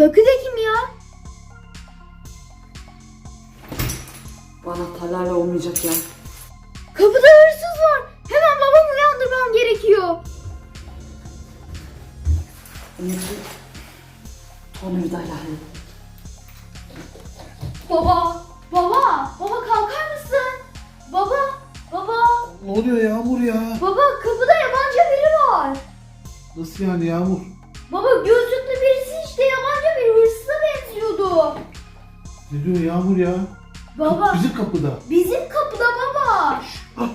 Kapıdaki de kim ya? Bana talarla olmayacak ya. Kapıda hırsız var. Hemen babamı uyandırmam gerekiyor. Neyse. Tornavidayla halledin. Baba, baba, baba kalkar mısın? Baba, baba, Ne oluyor Yağmur ya? baba kapıda yabancı biri var. Nasıl yani Yağmur? Baba gözlüklü Ne diyor Yağmur ya? Baba, Bizim kapıda. bizim kapıda baba. Ah,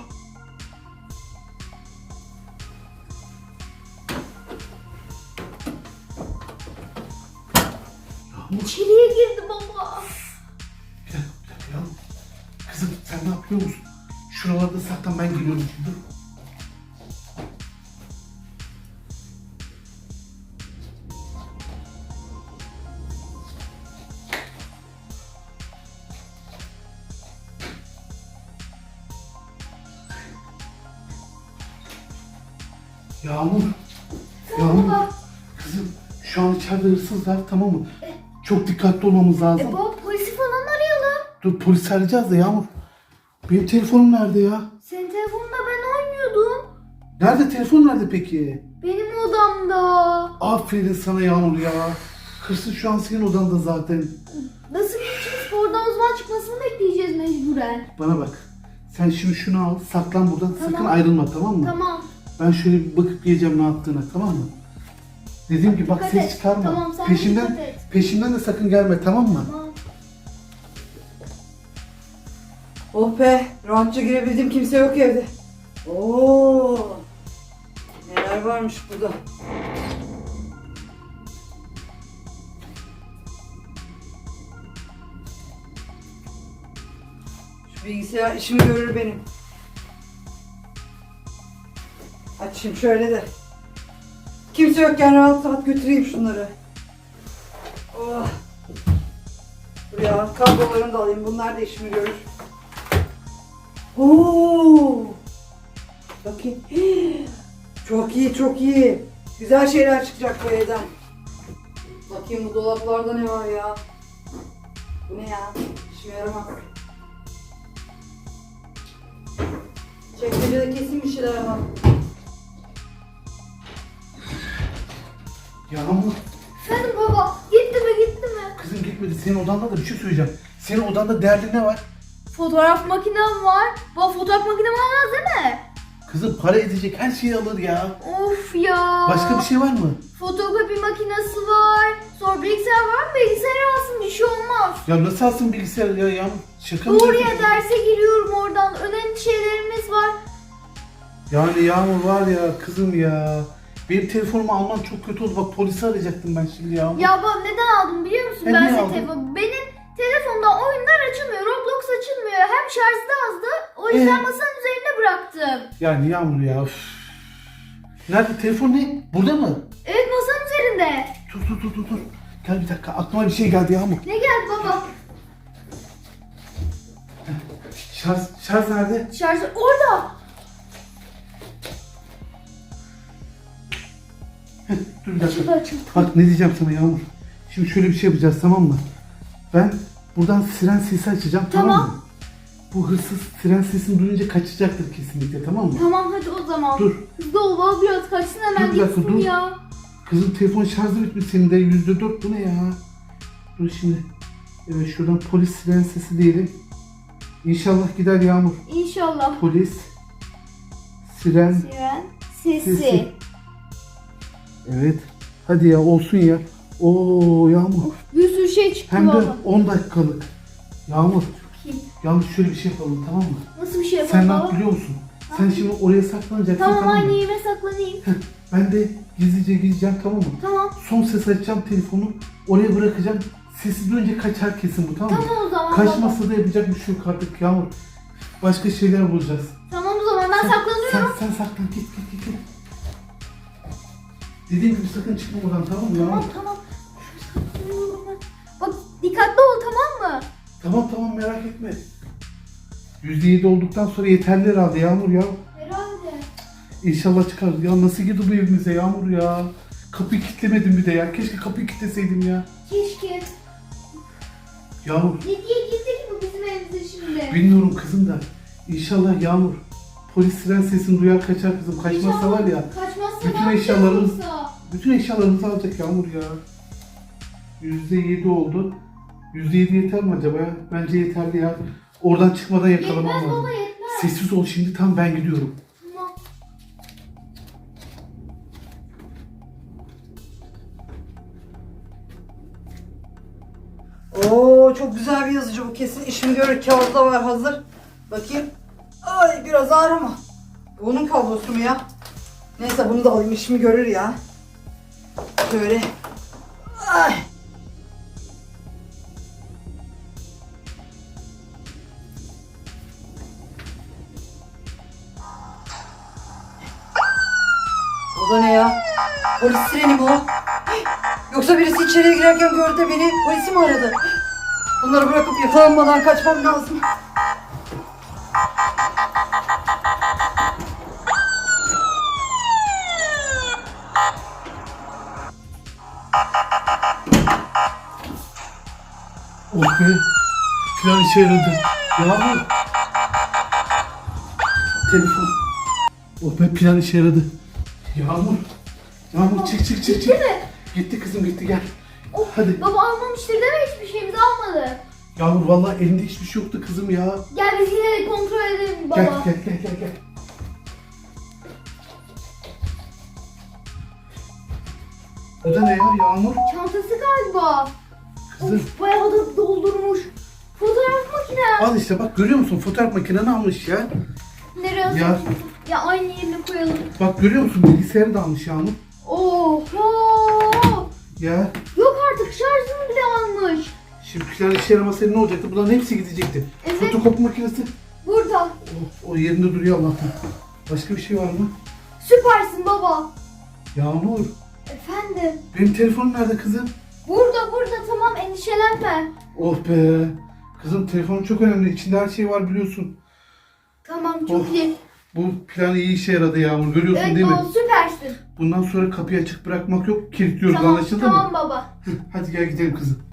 Yağmur İçeriye girdi baba. bir dakika, bir dakika Yağmur. Kızım sen ne yapıyor musun? Şuralarda saklan ben geliyorum şimdi. Yağmur. Yağmur. Baba, Kızım şu an içeride hırsız var tamam mı? Çok dikkatli olmamız lazım. e baba polisi falan arayalım. Dur polis arayacağız da Yağmur. Benim telefonum nerede ya? Senin telefonunda ben oynuyordum. Nerede telefon nerede peki? Benim odamda. Aferin sana Yağmur ya. Hırsız şu an senin odanda zaten. Nasıl gideceğiz? Oradan uzman çıkmasını bekleyeceğiz mecburen. Bana bak. Sen şimdi şunu al saklan buradan sakın Tamam. ayrılma tamam mı? Tamam. Ben şöyle bir bakıp geleceğim ne yaptığına tamam mı? Dediğim gibi bak Dikkat ses et. çıkarma. Tamam, sen de peşimden, dikkat et. peşimden de sakın gelme tamam mı? Tamam. Oh be, rahatça girebildim kimse yok evde. Oo. Neler varmış burada. Şu bilgisayar işimi görür benim. Açayım şöyle de. Kimse yokken rahat rahat götüreyim şunları. Oh. Buraya kablolarını da alayım. Bunlar da işimi görür. Oo! Bakayım. Çok iyi, çok iyi. Güzel şeyler çıkacak bu evden. Bakayım bu dolaplarda ne var ya? Bu ne ya? İşime yaramaz. Çekmecede kesin bir şeyler var. Yağmur Efendim baba gitti mi gitti mi? kızım gitmedi. Senin odanda da bir şey söyleyeceğim. Senin odanda değerli ne var? Fotoğraf makinem var. Baba fotoğraf makinem olmaz değil mi? Kızım para edecek her şeyi alır ya. Of ya. Başka bir şey var mı? Fotokopi makinesi var. Sonra bilgisayar var mı? Bilgisayar alsın bir şey olmaz. Ya nasıl alsın bilgisayar ya Yağmur? Şaka mı? Doğruya yapıyorsun? derse giriyorum oradan. Önemli şeylerimiz var. Yani Yağmur var ya kızım ya. Benim telefonumu alman çok kötü oldu. Bak polisi arayacaktım ben şimdi ya. Ya baba neden aldım biliyor musun? E, ben niye size aldın? telefon. Benim telefonda oyunlar açılmıyor. Roblox açılmıyor. Hem şarjı da azdı. O yüzden Ee? masanın üzerine bıraktım. Yani Yağmur ya. üf. Nerede telefon ne? Burada mı? Evet masanın üzerinde. Dur dur dur dur dur. Gel bir dakika aklıma bir şey geldi Yağmur. Ne geldi baba? Şarj, şarj nerede? Şarjı orada. Bir dakika. Açıldı açıldı. Bak ne diyeceğim sana Yağmur. Şimdi şöyle bir şey yapacağız tamam mı? Ben buradan siren sesi açacağım tamam, Tamam. mı? Bu hırsız siren sesini duyunca kaçacaktır kesinlikle tamam mı? Tamam hadi o zaman. Dur. Hızlı ol baba biraz kaçsın hemen Dur dakika, gitsin dur. ya. Kızım telefon şarjı bitmiş senin de yüzde dört bu ne ya? Dur şimdi. Evet şuradan polis siren sesi diyelim. İnşallah gider Yağmur. İnşallah. Polis siren Siren sesi. Sesi. Evet. Hadi ya olsun ya. Oo Yağmur. Bir sürü şey çıktı Hem de baba. 10 dakikalık. Yağmur. Kim? Yalnız şöyle bir şey yapalım tamam mı? Nasıl bir şey yapalım Sen ne baba? biliyor musun? Sen şimdi oraya saklanacaksın Tamam, mı? yerime saklanayım. Ben de gizlice gideceğim tamam mı? tamam. Son ses açacağım telefonu. Oraya bırakacağım. Sesi duyunca kaçar kesin bu tamam mı? Tamam o zaman baba. Kaçmasa da yapacak bir şey yok artık Yağmur. Başka şeyler bulacağız. Tamam o zaman ben saklanıyorum. Sen, sen saklan git git git. git. Dediğim gibi sakın çıkma buradan tamam mı? Tamam tamam. Bak dikkatli ol tamam mı? Tamam tamam merak etme. %7 olduktan sonra yeterli herhalde Yağmur ya. Herhalde. İnşallah çıkar. Ya nasıl girdi bu evimize Yağmur ya? Kapıyı kilitlemedim bir de ya. Keşke kapıyı kilitleseydim ya. Keşke. Yağmur Ne diye girdi ki bu bizim evimize şimdi? bilmiyorum kızım da. İnşallah Yağmur polis siren sesini duyar kaçar kızım. Kaçmazsa İnşallah var ya. Kaçmazsa bütün yapacağız eşyalarımız- yoksa? Bütün eşyalarımızı alacak Yağmur ya. %7 oldu. %7 yeter mi acaba? Bence yeterli ya. Oradan çıkmadan yakalamam Yetmez lazım. baba yetmez. Sessiz ol şimdi tam ben gidiyorum. Tamam. Oo çok güzel bir yazıcı bu kesin. İşimi görür kağıdı da var hazır. Bakayım. Ay biraz ağır ama. Bu Onun kablosu mu ya? Neyse bunu da alayım işimi görür ya. Şöyle. Ay. O da ne ya? Polis sireni mi o? Yoksa birisi içeriye girerken gördü de beni polisi mi aradı? Bunları bırakıp yakalanmadan kaçmam lazım. Oh be. Plan işe yaradı. Yağmur. Telefon. Oh be plan işe yaradı. Yağmur. Yağmur çık çık çık çık. Gitti mi? Gitti kızım gitti gel. Of, Hadi. Baba almamıştır mi hiçbir şeyimizi almadı. Yağmur vallahi elinde hiçbir şey yoktu kızım ya. Gel biz yine de kontrol edelim baba. Gel gel gel gel gel. O da ne ya Yağmur? Çantası galiba. Kızım. Of bayağı da doldurmuş. Fotoğraf makine. Al işte bak görüyor musun fotoğraf makineni almış ya. Nereye Ya. Ya aynı yerine koyalım. Bak görüyor musun bilgisayarı da almış Yağmur. Oho. Ya Yok artık şarjını bile almış. şimdi plan işe yaramasa ne olacaktı? Bunların hepsi gidecekti. Evet. Fotokopi makinesi. Burada. O, o yerinde duruyor Allah'tan. Başka bir şey var mı? Süpersin baba. Yağmur. Efendim. Benim telefonum nerede kızım? Burada burada tamam endişelenme. Oh be. Kızım telefonum çok önemli. İçinde her şey var biliyorsun. Tamam çok Of. iyi. Bu plan iyi işe yaradı Yağmur. Görüyorsun Evet değil mi? baba süpersin. Bundan sonra kapıyı açık bırakmak yok. Kilitliyoruz Tamam anlaşıldı tamam mı? baba. Hadi gel gidelim kızım.